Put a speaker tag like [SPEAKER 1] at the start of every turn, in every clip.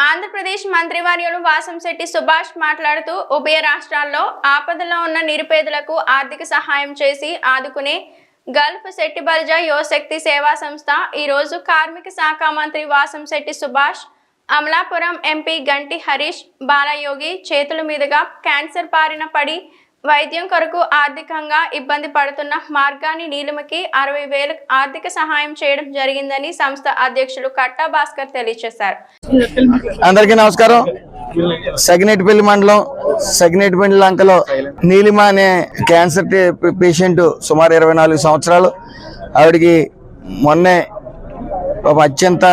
[SPEAKER 1] ఆంధ్రప్రదేశ్ మంత్రివర్యులు వాసంశెట్టి సుభాష్ మాట్లాడుతూ ఉభయ రాష్ట్రాల్లో ఆపదలో ఉన్న నిరుపేదలకు ఆర్థిక సహాయం చేసి ఆదుకునే గల్ఫ్ శెట్టి బల్జా యువశక్తి సేవా సంస్థ ఈరోజు కార్మిక శాఖ మంత్రి వాసంశెట్టి సుభాష్ అమలాపురం ఎంపీ గంటి హరీష్ బాలయోగి చేతుల మీదుగా క్యాన్సర్ బారిన పడి వైద్యం కొరకు ఆర్థికంగా ఇబ్బంది పడుతున్న మార్గాని నీలిమకి అరవై వేలు ఆర్థిక సహాయం చేయడం జరిగిందని సంస్థ అధ్యక్షులు కట్టా భాస్కర్ తెలియజేశారు.
[SPEAKER 2] అందరికీ నమస్కారం. సగినేటిపల్లి మండలం సగినేటిపల్లి లంకలో నీలిమ అనే క్యాన్సర్ పేషెంట్ సుమారు ఇరవై నాలుగు సంవత్సరాలు. ఆవిడికి మొన్నే ఒక అత్యంత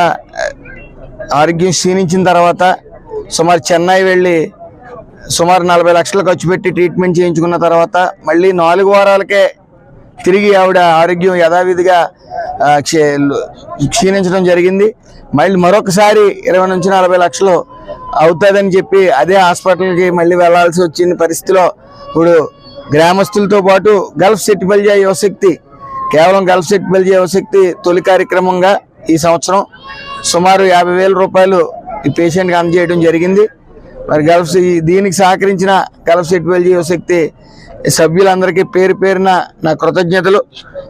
[SPEAKER 2] ఆరోగ్యం క్షీణించిన తర్వాత సుమారు చెన్నై వెళ్ళి సుమారు నలభై లక్షలు ఖర్చు పెట్టి ట్రీట్మెంట్ చేయించుకున్న తర్వాత మళ్ళీ నాలుగు వారాలకే తిరిగి ఆవిడ ఆరోగ్యం యథావిధిగా క్షీణించడం జరిగింది. మళ్ళీ మరొకసారి ఇరవై నుంచి నలభై లక్షలు అవుతుందని చెప్పి అదే హాస్పిటల్కి మళ్ళీ వెళ్ళాల్సి వచ్చిన పరిస్థితిలో ఇప్పుడు గ్రామస్తులతో పాటు గల్ఫ్ సెట్టిపల్లి యువశక్తి కేవలం గల్ఫ్ సెట్టిపల్లి యువశక్తి తొలి కార్యక్రమంగా ఈ సంవత్సరం సుమారు యాభై వేల రూపాయలు ఈ పేషెంట్కి అందజేయడం జరిగింది. మరి గల్ఫ్ ఈ- దీనికి సహకరించిన గల్ఫ్ సెట్టిపల్లి యువశక్తి సభ్యులందరికీ పేరు పేరున నా కృతజ్ఞతలు.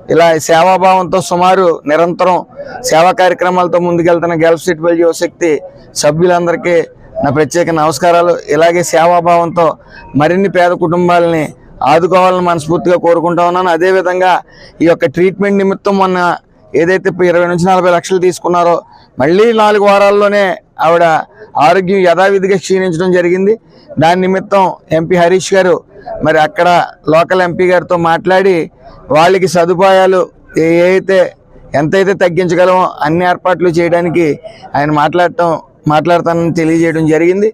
[SPEAKER 2] ఇలా సేవాభావంతో సుమారు నిరంతరం సేవా కార్యక్రమాలతో ముందుకెళ్తున్న గల్ఫ్ సెట్టిపల్లి యువశక్తి సభ్యులందరికీ నా ప్రత్యేక నమస్కారాలు. ఇలాగే సేవాభావంతో మరిన్ని పేద కుటుంబాలని ఆదుకోవాలని మనస్ఫూర్తిగా కోరుకుంటా ఉన్నాను. అదేవిధంగా ఈ యొక్క ట్రీట్మెంట్ నిమిత్తం మొన్న ఏదైతే ఇప్పుడు ఇరవై నుంచి నలభై లక్షలు తీసుకున్నారో మళ్ళీ నాలుగు వారాల్లోనే ఆవిడ ఆరోగ్యం యథావిధిగా క్షీణించడం జరిగింది. దాని నిమిత్తం ఎంపీ హరీష్ గారు మరి అక్కడ లోకల్ ఎంపీ గారితో మాట్లాడి వాళ్ళకి సదుపాయాలు ఏ అయితే ఎంతైతే తగ్గించగలమో అన్ని ఏర్పాట్లు చేయడానికి ఆయన మాట్లాడటం మాట్లాడతానని తెలియజేయడం జరిగింది.